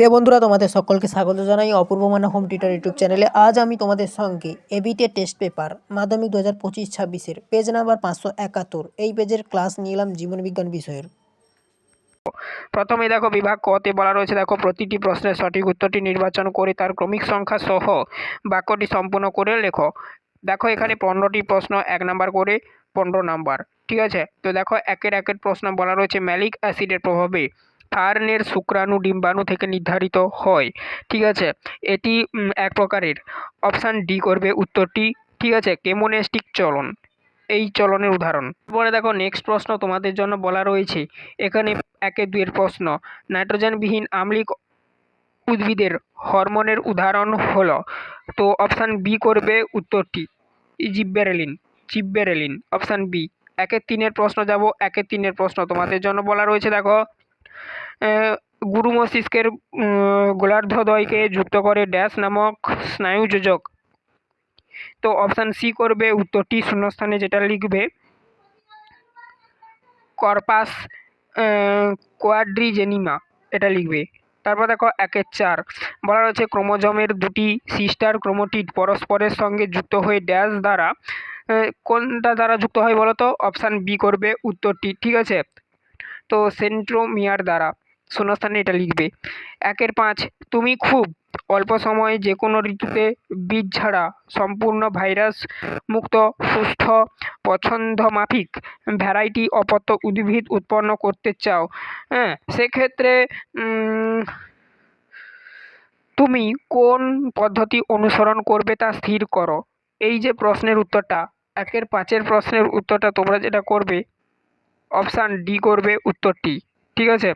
প্রিয় বন্ধুরা, তোমাদের সকলকে স্বাগত জানাই অপূর্ব মানা হোম টিউটার ইউটিউব চ্যানেলে। আজ আমি তোমাদের সঙ্গে এবিটে টেস্ট পেপার, মাধ্যমিক দু হাজার পঁচিশ ছাব্বিশের পেজ নাম্বার পাঁচশো একাত্তর, এই পেজের ক্লাস নিলাম জীবনবিজ্ঞান বিষয়ের। প্রথমে দেখো, বিভাগ কতে বলা রয়েছে, দেখো, প্রতিটি প্রশ্নের সঠিক উত্তরটি নির্বাচন করে তার ক্রমিক সংখ্যা সহ বাক্যটি সম্পূর্ণ করে লেখো। দেখো, এখানে পনেরোটি প্রশ্ন, এক নাম্বার করে পনেরো নাম্বার, ঠিক আছে? তো দেখো, একের একের প্রশ্ন বলা রয়েছে, ম্যালিক অ্যাসিডের প্রভাবে। ফার্নের শুক্রাণু ডিম্বাণু থেকে নির্ধারিত হয়। ঠিক আছে? এটি এক প্রকারের। অপশান ডি করবে উত্তরটি। ঠিক আছে? কেমোনেস্টিক চলন। এই চলনের উদাহরণ। পরে দেখো নেক্সট প্রশ্ন তোমাদের জন্য বলা রয়েছে। এখানে একে দুয়ের প্রশ্ন। নাইট্রোজেনবিহীন আম্লিক উদ্ভিদের হরমোনের উদাহরণ হলো। তো অপশান বি করবে উত্তরটি। Gibberellin gibberellin. Option B. একের তিনের প্রশ্ন যাব, একের তিনের প্রশ্ন তোমাদের জন্য বলা রয়েছে। দেখো গুরু মস্তিষ্কের গোলার্ধদ্বয়কে যুক্ত করে ড্যাশ নামক স্নায়ু যোজক তো অপশান সি করবে, উত্তরটি শূন্যস্থানে যেটা লিখবে, কর্পাস কোয়াড্রিজেনিমা এটা লিখবে। তারপর দেখো একের চার। বলা রয়েছে ক্রোমোজোমের দুটি সিস্টার ক্রোমোটিড পরস্পরের সঙ্গে যুক্ত হয়ে ড্যাশ দ্বারা কোনটা দ্বারা যুক্ত হয় বলো তো অপশান বি করবে, উত্তরটি, ঠিক আছে? তো সেন্ট্রোমিয়ার দ্বারা। শূন্যস্থানে এটা লিখবে। একের পাঁচ, তুমি খুব অল্প সময়ে যে কোনো ঋতুতে বীজ ছাড়া সম্পূর্ণ ভাইরাস মুক্ত, সুস্থ পছন্দ মাফিক ভ্যারাইটি অপত্য উদ্ভিদ উৎপন্ন করতে চাও হ্যাঁ? সেক্ষেত্রে তুমি কোন পদ্ধতি অনুসরণ করবে তা স্থির করো। এই যে প্রশ্নের উত্তরটা, একের পাঁচের প্রশ্নের উত্তরটা তোমরা যেটা করবে অপশান ডি করবে উত্তরটি, ঠিক আছে?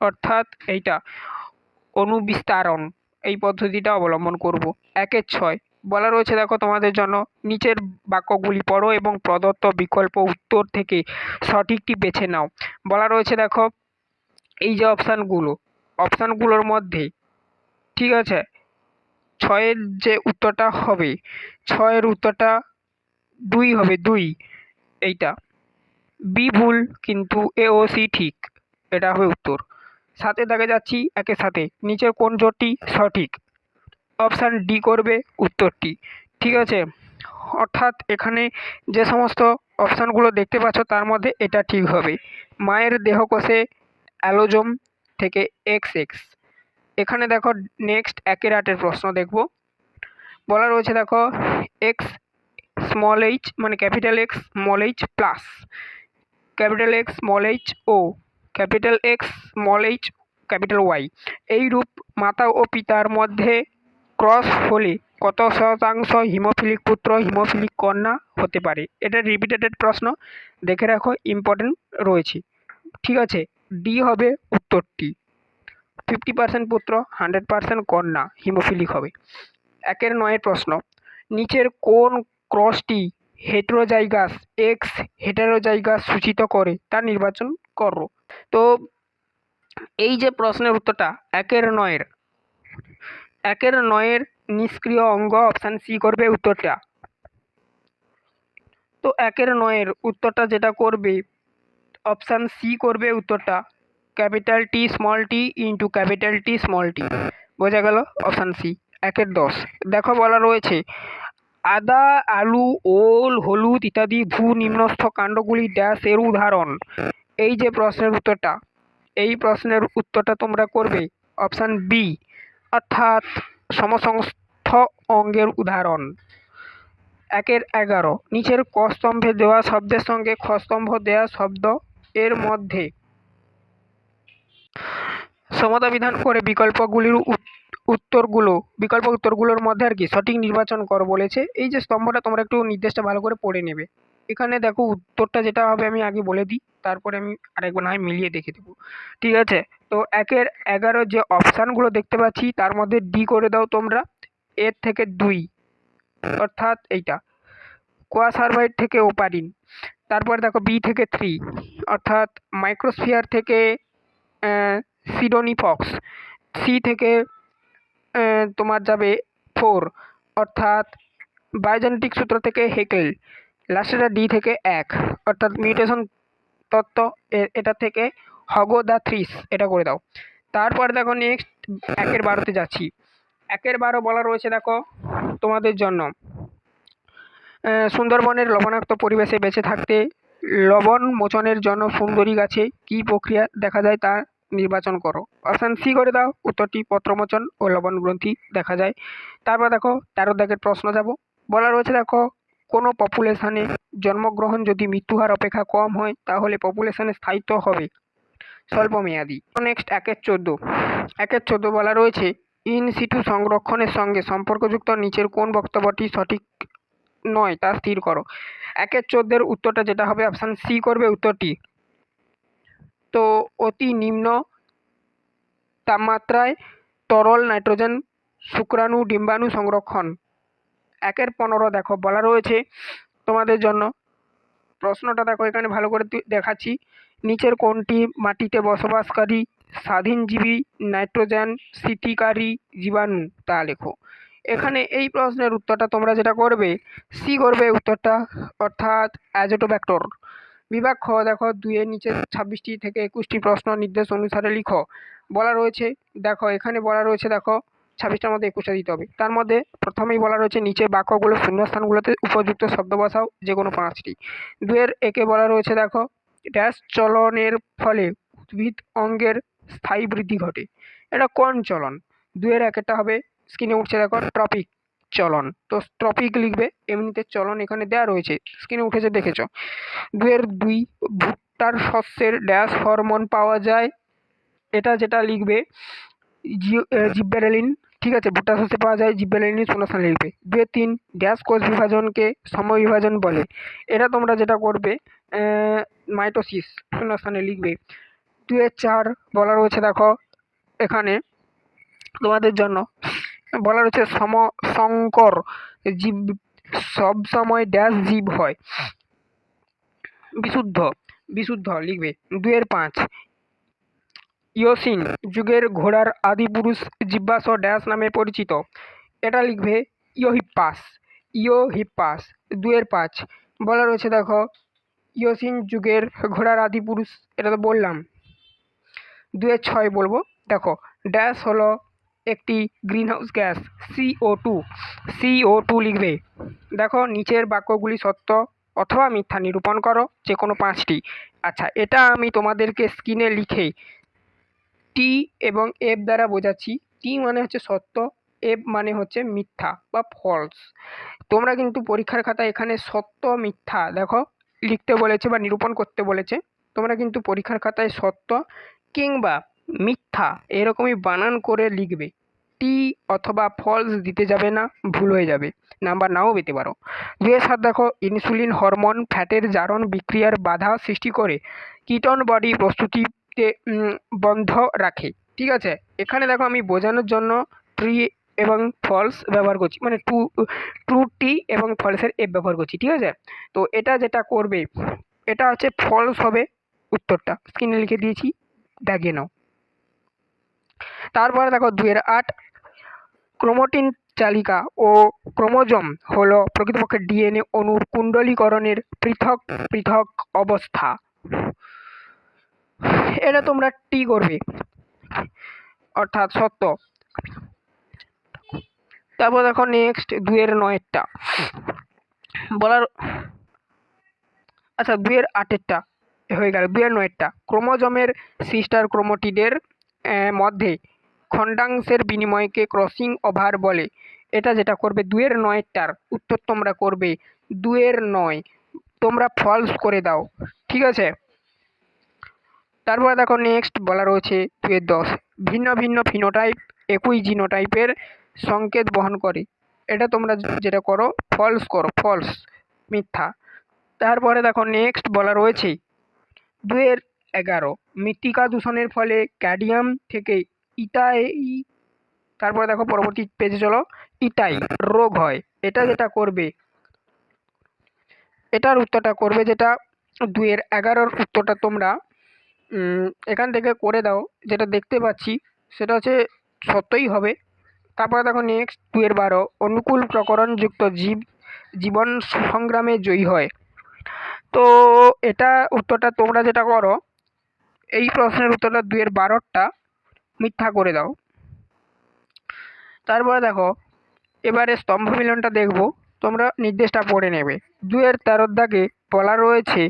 অর্থাৎ এইটা, অনুবিস্তারণ, এই পদ্ধতিটা অবলম্বন করব। একের ছয়, বলা রয়েছে দেখো তোমাদের জন্য, নিচের বাক্যগুলি পড়ো এবং প্রদত্ত বিকল্প উত্তর থেকে সঠিকটি বেছে নাও। বলা রয়েছে দেখো, এই যে অপশানগুলো, অপশানগুলোর মধ্যে, ঠিক আছে? ছয়ের যে উত্তরটা হবে, ছয়ের উত্তরটা দুই হবে, দুই, এইটা। বি ভুল, কিন্তু এ ও সি ঠিক। এটা হবে উত্তর। সাথে দাগে যাচ্ছি একের সাথে। নিচের কোন জোটটি সঠিক? অপশান ডি করবে উত্তরটি। ঠিক আছে? অর্থাৎ এখানে যে সমস্ত অপশানগুলো দেখতে পাচ্ছ, তার মধ্যে এটা ঠিক হবে। মায়ের দেহকোষে অ্যালোজোম থেকে এক্স এক্স। এখানে দেখো নেক্সট একের আটের প্রশ্ন দেখব। বলা রয়েছে দেখো এক্স স্মল এইচ মানে capital X small H plus. Capital X small H ও, capital X small H, capital Y. এই রূপ মাতা ও পিতার মধ্যে ক্রস হলে কত শতাংশ হিমোফিলিক পুত্র, হিমোফিলিক কন্যা হতে পারে? এটা রিপিটেটেড প্রশ্ন। দেখে রাখো ইম্পর্টেন্ট রয়েছে। ঠিক আছে ডি হবে উত্তরটি। ফিফটি পার্সেন্ট পুত্র হান্ড্রেড পার্সেন্ট কন্যা, হিমোফিলিক হবে। একের নয়ের প্রশ্ন, নিচের কোন ক্রসটি হেটেরোজাইগাস এক্স হেটেরোজাইগাস সূচিত করে তা নির্বাচন করো। তো এই যে প্রশ্নের উত্তরটা, একের নয়ের একের নয়ের নিষ্ক্রিয় অঙ্গ অপশান সি করবে উত্তরটা। তো একের নয়ের উত্তরটা যেটা করবে অপশান সি করবে উত্তরটা capital T small T into capital T small T বোঝা গেল অপশান সি একের দশ। দেখো বলা রয়েছে আদা, আলু, ওল, হলুদ ইত্যাদি ভূ নিম্নস্থ কাণ্ডগুলি ড্যাশ এর উদাহরণ। এই যে প্রশ্নের উত্তরটা, এই প্রশ্নের উত্তরটা তোমরা করবে অপশান বি অর্থাৎ সমসংস্থ অঙ্গের উদাহরণ। একের এগারো, নিচের ক স্তম্ভে দেওয়া শব্দের সঙ্গে খ স্তম্ভ দেওয়া শব্দ এর মধ্যে সমতা বিধান করে বিকল্পগুলির উত্তরগুলো, বিকল্প উত্তরগুলোর মধ্যে আর কি সঠিক নির্বাচন কর বলেছে। এই যে স্তম্ভটা তোমরা একটু নির্দেশটা ভালো করে পড়ে নেবে। এখানে দেখো উত্তরটা যেটা হবে আমি আগে বলে দিই, তারপরে আমি আরেকবার না মিলিয়ে দেখে দেবো। ঠিক আছে? তো একের এগারো যে অপশানগুলো দেখতে পাচ্ছি, তার মধ্যে ডি করে দাও তোমরা। এর থেকে দুই, অর্থাৎ এইটা। কোয়া কোয়াসার্ভাইড থেকে ওপারিন। তারপর দেখো বি থেকে থ্রি, অর্থাৎ মাইক্রোস্ফিয়ার থেকে সিডোনিফক্স। সি থেকে তোমার যাবে ফোর, অর্থাৎ বায়োজেনেটিক সূত্র থেকে হেকেল লাস্টেটা ডি থেকে এক, অর্থাৎ মিউটেশন তত্ত্ব এটা থেকে হগো দ্য থ্রিস এটা করে দাও। তারপর দেখো নেক্সট, একের বারোতে যাচ্ছি। একের বারো বলা রয়েছে দেখো তোমাদের জন্য। সুন্দরবনের লবণাক্ত পরিবেশে বেঁচে থাকতে লবণ মোচনের জন্য সুন্দরী গাছে কী প্রক্রিয়া দেখা যায় তা নির্বাচন করো। অপশান সি করে দাও, উত্তরটি পত্রমোচন ও লবণ গ্রন্থি দেখা যায়। তারপর দেখো, তেরো দাগের প্রশ্ন যাব। বলা রয়েছে দেখো, কোনো পপুলেশনে জন্মগ্রহণ যদি মৃত্যু মৃত্যুহার অপেক্ষা কম হয়, তাহলে পপুলেশনের স্থায়িত্ব হবে। স্বল্পমেয়াদী নেক্সট একের চোদ্দ। একের চোদ্দ বলা রয়েছে, ইন সিটু সংরক্ষণের সঙ্গে সম্পর্কযুক্ত নিচের কোন বক্তব্যটি সঠিক নয় তা স্থির করো। একের চোদ্দের উত্তরটা যেটা হবে অপশান সি করবে উত্তরটি। তো অতি নিম্ন তাপমাত্রায় তরল নাইট্রোজেন, শুক্রাণু, ডিম্বাণু সংরক্ষণ। একের পনেরো দেখো, বলা রয়েছে তোমাদের জন্য। প্রশ্নটা দেখো, এখানে ভালো করে দেখাচ্ছি। নিচের কোনটি মাটিতে বসবাসকারী স্বাধীনজীবী নাইট্রোজেন স্থিতিকারী জীবাণু? তা লেখো। এখানে এই প্রশ্নের উত্তরটা তোমরা যেটা করবে, সি করবে উত্তরটা, অর্থাৎ অ্যাজোটোব্যাক্টর। বিভাগ খ, দেখো, দুইয়ের নিচে ছাব্বিশটি থেকে একুশটি প্রশ্ন নির্দেশ অনুসারে লিখো। বলা রয়েছে, দেখো, এখানে বলা রয়েছে, দেখো, ছাব্বিশটার মধ্যে একুশটা দিতে হবে। তার মধ্যে প্রথমেই বলা রয়েছে, নিচে বাক্যগুলো শূন্যস্থানগুলোতে উপযুক্ত শব্দ বসাও যে কোনো পাঁচটি। দুয়ের একে বলা রয়েছে, দেখো, ড্যাশ চলনের ফলে উদ্ভিদ অঙ্গের স্থায়ী বৃদ্ধি ঘটে। এটা কোন চলন? দুয়ের একেরটা হবে, স্ক্রিনে উঠছে, দেখো, ট্রপিক। চলন। তো ট্রপিক লিখবে, এমনিতে চলন এখানে দেওয়া রয়েছে স্ক্রিনে উঠেছে, দেখেছ? দুয়ের দুই, ভুট্টার শস্যের ড্যাশ হরমোন পাওয়া যায়। এটা যেটা লিখবে জিব্বেরেলিন ঠিক আছে? ভুট্টা শস্যে পাওয়া যায় জিব্বেরেলিন শূন্যস্থানে লিখবে। দুয়ে তিন ড্যাশ কোষ বিভাজনকে সমবিভাজন বলে। এটা তোমরা যেটা করবে মাইটোসিস শূন্যস্থানে লিখবে। দুয়ের চার বলা রয়েছে, দেখো, এখানে তোমাদের জন্য বলা রয়েছে সম, শঙ্কর জীব, সব সময় ড্যাশ জীব হয়। বিশুদ্ধ বিশুদ্ধ লিখবে। দুয়ের পাঁচ। ইয়োসিন যুগের ঘোড়ার আদিপুরুষ জিব্বাস ড্যাশ নামে পরিচিত। এটা লিখবে ইয়োহিপ্পাস ইয়োহিপ্পাস। দুয়ের পাঁচ। বলা রয়েছে দেখো, ইয়োসিন যুগের ঘোড়ার আদিপুরুষ এটা তো বললাম। দুয়ের ছয় বলব। দেখো ড্যাশ হলো একটি greenhouse gas CO two CO two লিখবে। দেখো, নিচের বাক্যগুলি সত্য অথবা মিথ্যা নিরূপণ করো যে কোনো পাঁচটি। আচ্ছা এটা আমি তোমাদেরকে স্ক্রিনে লিখে টি এবং এফ দ্বারা বোঝাচ্ছি। টি মানে হচ্ছে সত্য এফ মানে হচ্ছে মিথ্যা বা ফলস তোমরা কিন্তু পরীক্ষার খাতায় এখানে সত্য, মিথ্যা, দেখো, লিখতে বলেছে বা নিরূপণ করতে বলেছে। তোমরা কিন্তু পরীক্ষার খাতায় সত্য কিংবা মিথ্যা এরকমই বানান করে লিখবে। টি অথবা ফলস দিতে যাবে না, ভুল হয়ে যাবে। নাম্বার নাও পেতে পারো। দুয়ের সাত দেখো ইনসুলিন হরমোন ফ্যাটের জারণ বিক্রিয়ার বাধা সৃষ্টি করে কিটন বডি প্রস্তুতিতে বন্ধ রাখে। ঠিক আছে? এখানে দেখো আমি বোঝানোর জন্য ট্রি এবং ফলস ব্যবহার করছি মানে টু ট্রু টি এবং ফলসের এফ ব্যবহার করছি, ঠিক আছে? তো এটা যেটা করবে, এটা হচ্ছে ফলস হবে উত্তরটা। স্ক্রিনে লিখে দিয়েছি দাগিয়ে নাও। তারপরে দেখো দুয়ের আট ক্রোমোটিন চালিকা ও ক্রোমোজোম হলো প্রকৃতপক্ষে ডিএনএ অণুর কুণ্ডলীকরণের পৃথক পৃথক অবস্থা। এটা তোমরা টি করবে। অর্থাৎ সত্য। তারপর দেখো নেক্সট দুয়ের নয়েরটা। বলার আচ্ছা দুয়ের আটেরটা হয়ে গেল। দুয়ের নয়েরটা। ক্রোমোজোমের সিস্টার ক্রোমোটিডের মধ্যে খণ্ডাংশের বিনিময়কে ক্রসিং ওভার বলে। এটা যেটা করবে, দুয়ের নয়েরটার উত্তর তোমরা করবে, দুয়ের নয়। তোমরা ফলস করে দাও, ঠিক আছে? তারপরে দেখো নেক্সট বলা রয়েছে দুয়ের দশ। ভিন্ন ভিন্ন ফিনোটাইপ একই জিনোটাইপের সংকেত বহন করে। এটা তোমরা যেটা করো ফলস করো ফলস মিথ্যা। তারপরে দেখো নেক্সট বলা রয়েছে, দুয়ের এগারো। মৃত্তিকা দূষণের ফলে ক্যাডিয়াম থেকে ইটাই, তারপরে দেখো পরবর্তী পেজে চলো। ইটাই, রোগ হয়। এটা যেটা করবে, এটার উত্তরটা করবে যেটা দুয়ের এগারোর উত্তরটা তোমরা এখান থেকে করে দাও। যেটা দেখতে পাচ্ছি, সেটা হচ্ছে সত্যই হবে। তারপরে দেখো নেক্সট দুয়ের বারো, অনুকূল প্রকরণযুক্ত জীব, জীবন সংগ্রামে জয়ী হয়। তো এটা উত্তরটা তোমরা যেটা করো, এই প্রশ্নের উত্তরটা দুয়ের বারোটা মিথ্যা করে দাও। তারপরে দেখো, এবারে স্তম্ভ মিলনটা দেখব। তোমরা নির্দেশটা পড়ে নেবে। দুয়ের তেরোর দাগে বলা রয়েছে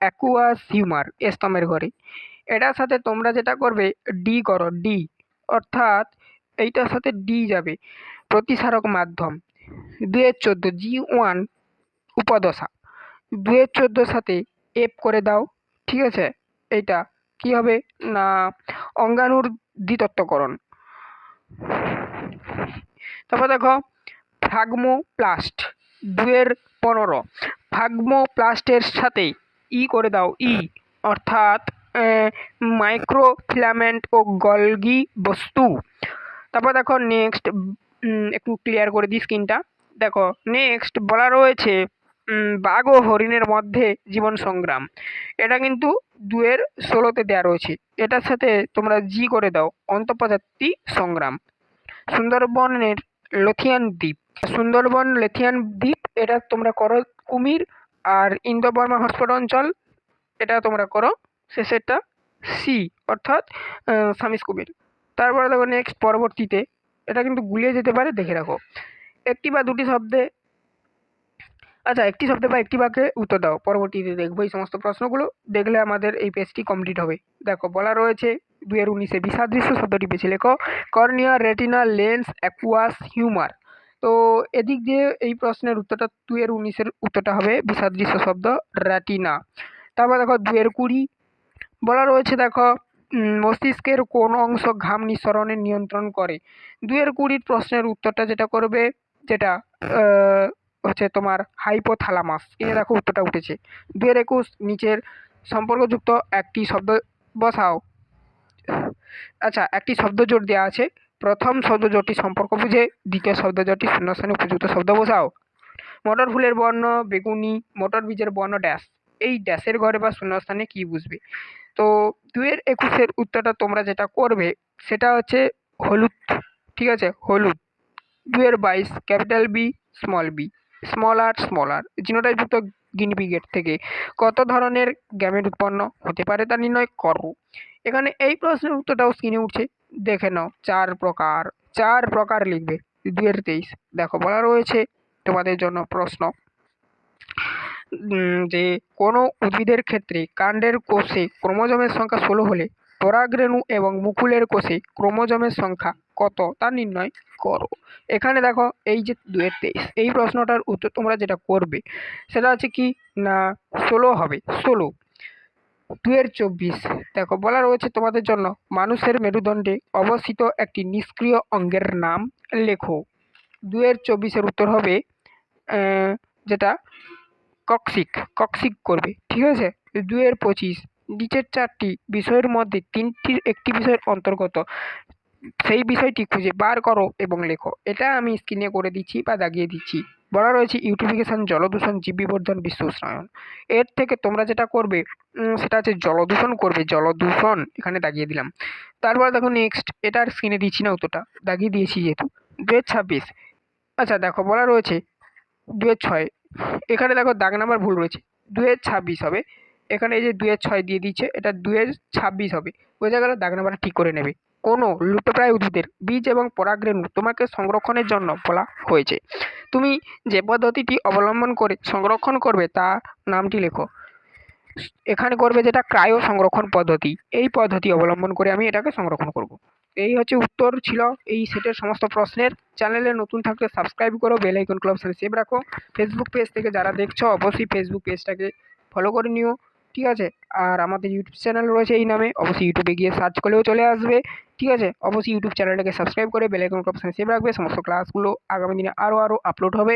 অ্যাকুয়াস হিউমার স্তম্ভের ঘরে। এটার সাথে তোমরা যেটা করবে ডি করো ডি অর্থাৎ এইটার সাথে ডি যাবে। প্রতিসারক মাধ্যম। দুয়ের চোদ্দ জি ওয়ান উপদশা। দুয়ের চোদ্দোর সাথে এফ করে দাও, ঠিক আছে? এইটা কি হবে? না, অঙ্গাণুর দ্বিতত্বকরণ তারপর দেখো ফ্রাগমোপ্লাস্ট দুয়ের পনেরো। ফ্রাগমোপ্লাস্টের সাথে ই করে দাও, ই। অর্থাৎ মাইক্রোফিলামেন্ট ও গলগি বস্তু। তারপর দেখো, নেক্সট একটু ক্লিয়ার করে দিই স্ক্রিনটা দেখো নেক্সট বলা রয়েছে বাঘ ও হরিণের মধ্যে জীবন সংগ্রাম। এটা কিন্তু দুয়ের ষোলোতে দেওয়া রয়েছে। এটার সাথে তোমরা জি করে দাও, অন্তঃপ্রজাতি সংগ্রাম। সুন্দরবনের লথিয়ান দ্বীপ। সুন্দরবন লেথিয়ান দ্বীপ, এটা তোমরা করো কুমির আর ইন্দো বর্মা হটস্পট অঞ্চল, এটা তোমরা করো শেষেরটা সি, অর্থাৎ সামিস কুমির। তারপরে দেখো নেক্সট পরবর্তীতে, এটা কিন্তু গুলিয়ে যেতে পারে, দেখে রাখো। একটি বা দুটি শব্দে আচ্ছা একটি শব্দে বা একটি বাক্যে উত্তর দাও। পরবর্তীতে দেখব এই সমস্ত প্রশ্নগুলো। দেখলে আমাদের এই পেজটি কমপ্লিট হবে। দেখো, বলা রয়েছে দুয়ের উনিশে বিসাদৃশ্য শব্দটি বেছে লেখো। Cornea, retina, lens, aqueous, humour. তো এদিক দিয়ে এই প্রশ্নের উত্তরটা দুয়ের উনিশের উত্তরটা হবে বিসাদৃশ্য শব্দ রেটিনা। তারপর দেখো দুয়ের কুড়ি। বলা রয়েছে, দেখো মস্তিষ্কের কোন অংশ ঘাম নিঃসরণে নিয়ন্ত্রণ করে। দুয়ের কুড়ির প্রশ্নের উত্তরটা যেটা করবে, যেটা হচ্ছে তোমার হাইপোথ্যালামাস এনে দেখো উত্তরটা উঠেছে। দুয়ের একুশ নিচের সম্পর্কযুক্ত একটি শব্দ বসাও। আচ্ছা একটি শব্দ জোট দেওয়া আছে। প্রথম শব্দ জোটটি সম্পর্ক বুঝে, দ্বিতীয় শব্দ জোটটি শূন্যস্থানে উপযুক্ত শব্দ বসাও। মটর ফুলের বর্ণ, বেগুনি, মটর বীজের বর্ণ, ড্যাশ। এই ড্যাশের ঘরে বা শূন্যস্থানে কি বুঝবে? তো দুয়ের একুশের উত্তরটা তোমরা যেটা করবে, সেটা হচ্ছে হলুদ। ঠিক আছে? হলুদ। দুয়ের বাইশ, capital B, small B. Small R small R জিনোটাইপযুক্ত গিনিপিগেট থেকে কত ধরনের গ্যামেট উৎপন্ন হতে পারে তা নির্ণয় করো। এখানে এই প্রশ্নের উত্তরটাও স্ক্রিনে উঠছে। দেখে নাও, চার প্রকার চার প্রকার লিখবে। দুয়ের তেইশ। দেখো, বলা রয়েছে তোমাদের জন্য প্রশ্ন। যে কোনো উদ্ভিদের ক্ষেত্রে কাণ্ডের কোষে ক্রোমোজোমের সংখ্যা ষোলো হলে পরাগরেণু এবং মুকুলের কোষে ক্রোমোজোমের সংখ্যা কত তা নির্ণয় করো। এখানে দেখো এই যে দুয়ের তেইশ, এই প্রশ্নটার উত্তর তোমরা যেটা করবে সেটা হচ্ছে কি না ষোলো হবে? ষোলো। দুয়ের চব্বিশ, দেখো বলা রয়েছে তোমাদের জন্য মানুষের মেরুদণ্ডে অবস্থিত একটি নিষ্ক্রিয় অঙ্গের নাম লেখো। দুয়ের চব্বিশের উত্তর হবে যেটা কক্সিক কক্সিক করবে, ঠিক আছে? দুয়ের পঁচিশ নিচের চারটি বিষয়ের মধ্যে তিনটির একটি বিষয়ের অন্তর্গত। সেই বিষয়টি খুঁজে বার করো এবং লেখো। এটা আমি স্ক্রিনে করে দিচ্ছি বা দাগিয়ে দিচ্ছি। বলা রয়েছে ইউটিফিকেশন জলদূষণ জীব বিবর্ধন বিশ্ব উষ্ণায়ন এর থেকে তোমরা যেটা করবে সেটা হচ্ছে জলদূষণ করবে। জলদূষণ, এখানে দাগিয়ে দিলাম। তারপর দেখো নেক্সট এটার স্ক্রিনে দিচ্ছি না অতটা দাগিয়ে দিয়েছি যেহেতু। দুয়ের ছাব্বিশ। আচ্ছা দেখো, বলা রয়েছে দুয়ের ছয়। এখানে দেখো দাগ নাম্বার ভুল রয়েছে। দুয়ের ছাব্বিশ হবে। এখানে এই যে দুয়ের ছয় দিয়ে দিচ্ছে এটা দুয়ের ছাব্বিশ হবে। বোঝা গেল দাগ নাম্বারটা ঠিক করে নেবে। কোনো লুপ্তপ্রায় উদ্ভিদের বীজ এবং পরাগরেণু তোমাকে সংরক্ষণের জন্য বলা হয়েছে। তুমি যে পদ্ধতিটি অবলম্বন করে সংরক্ষণ করবে, তা নামটি লেখো। এখানে করবে যেটা ক্রায়ো সংরক্ষণ পদ্ধতি। এই পদ্ধতি অবলম্বন করে আমি এটাকে সংরক্ষণ করব। এই হচ্ছে উত্তর ছিল এই সেটের সমস্ত প্রশ্নের। চ্যানেলে নতুন থাকলে সাবস্ক্রাইব করো, বেল আইকন ক্লাব সেভ রাখো। ফেসবুক পেজ থেকে যারা দেখছ, অবশ্যই ফেসবুক পেজটাকে ফলো করে নিও। ঠিক আছে? আর আমাদের ইউটিউব চ্যানেল রয়েছে এই নামে। অবশ্যই ইউটিউবে গিয়ে সার্চ করলেও চলে আসবে। ঠিক আছে? অবশ্যই ইউটিউব চ্যানেলটাকে সাবস্ক্রাইব করে বেল আইকন অপশানে সেভ রাখবে। সমস্ত ক্লাসগুলো আগামী দিনে আরও আরও আপলোড হবে।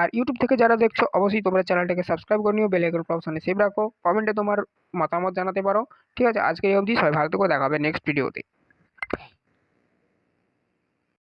আর ইউটিউব থেকে যারা দেখছ, অবশ্যই তোমরা চ্যানেলটাকে সাবস্ক্রাইব করে নিও। বেল আইকন অপশানে সেভ রাখো। কমেন্টে তোমার মতামত জানাতে পারো। ঠিক আছে? আজকে এই অবধি সবাই ভালো থেকো। দেখা হবে নেক্সট ভিডিওতে